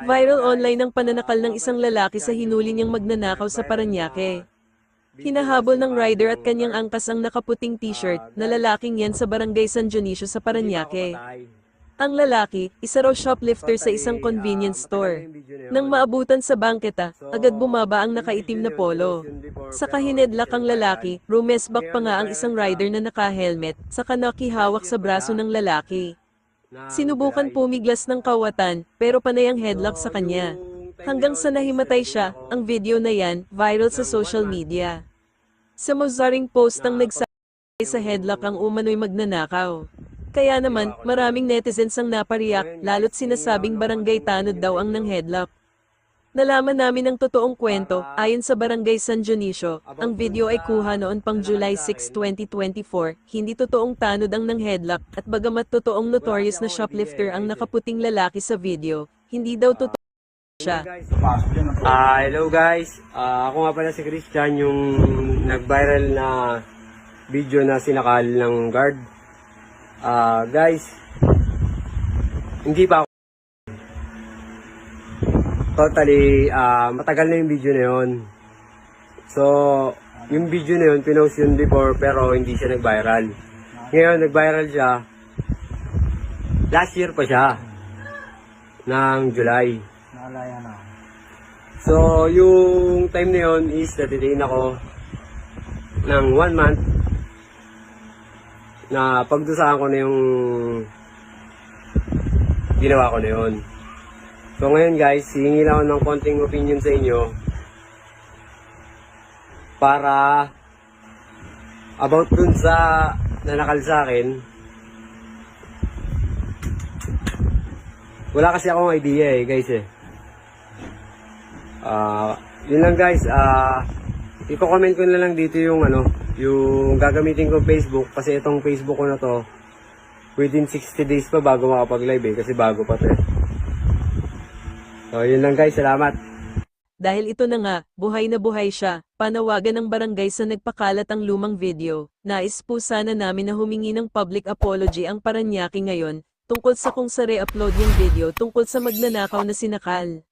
Viral online ang pananakal ng isang lalaki sa hinuli niyang magnanakaw sa Paranaque. Hinahabol ng rider at kanyang angkas ang nakaputing t-shirt na lalaking yan sa barangay San Dionisio sa Paranaque. Ang lalaki, isa raw shoplifter sa isang convenience store. Nang maabutan sa bangketa, agad bumaba ang nakaitim na polo. Sa kahinedlak ang lalaki, rumesbak pa nga ang isang rider na naka-helmet, saka nakihawak sa braso ng lalaki. Sinubukan pumiglas ng kawatan, pero panay ang headlock sa kanya. Hanggang sa nahimatay siya, ang video na yan, viral sa social media. Sa mazaring post ang nagsabi sa headlock ang umano'y magnanakaw. Kaya naman, maraming netizens ang napariyak, lalo't sinasabing barangay tanod daw ang ng headlock. Nalaman namin ang totoong kwento, ayon sa barangay San Dionisio, ang video ay kuha noon pang July 6, 2024, hindi totoong tanod ang ng headlock, at bagamat totoong notorious na shoplifter ang nakaputing lalaki sa video, hindi daw totoo siya. Ah, hello guys. Ah, ako nga pala si Christian, yung nag-viral na video na sinakal ng guard. Ah, guys, hindi pa ako totally ah, matagal na yung video na yun. So, yung video na yun, pinost yun before pero hindi siya nag-viral. Ngayon, nag-viral siya. Last year pa siya. Ng July. Naalaya na. So, yung time na yun is natitain ako ng one month na pagdusahan ko na yung ginawa ko na yun. So, ngayon guys, hihingi lang ako ng konting opinion sa inyo para about dun sa nanakal sa akin. Wala kasi akong idea eh, guys eh. Ah, yun lang guys. Ah, i-comment ko na lang dito yung ano, yung gagamitin ko Facebook kasi itong Facebook ko na to within 60 days pa bago makapag-live eh kasi bago pa to eh. So, yun lang guys. Salamat. Dahil ito na nga, buhay na buhay siya, panawagan ng barangay sa nagpakalat ang lumang video. Nais po sana namin na humingi ng public apology ang Paranaque ngayon, tungkol sa kung sa re-upload yung video tungkol sa magnanakaw na sinakal.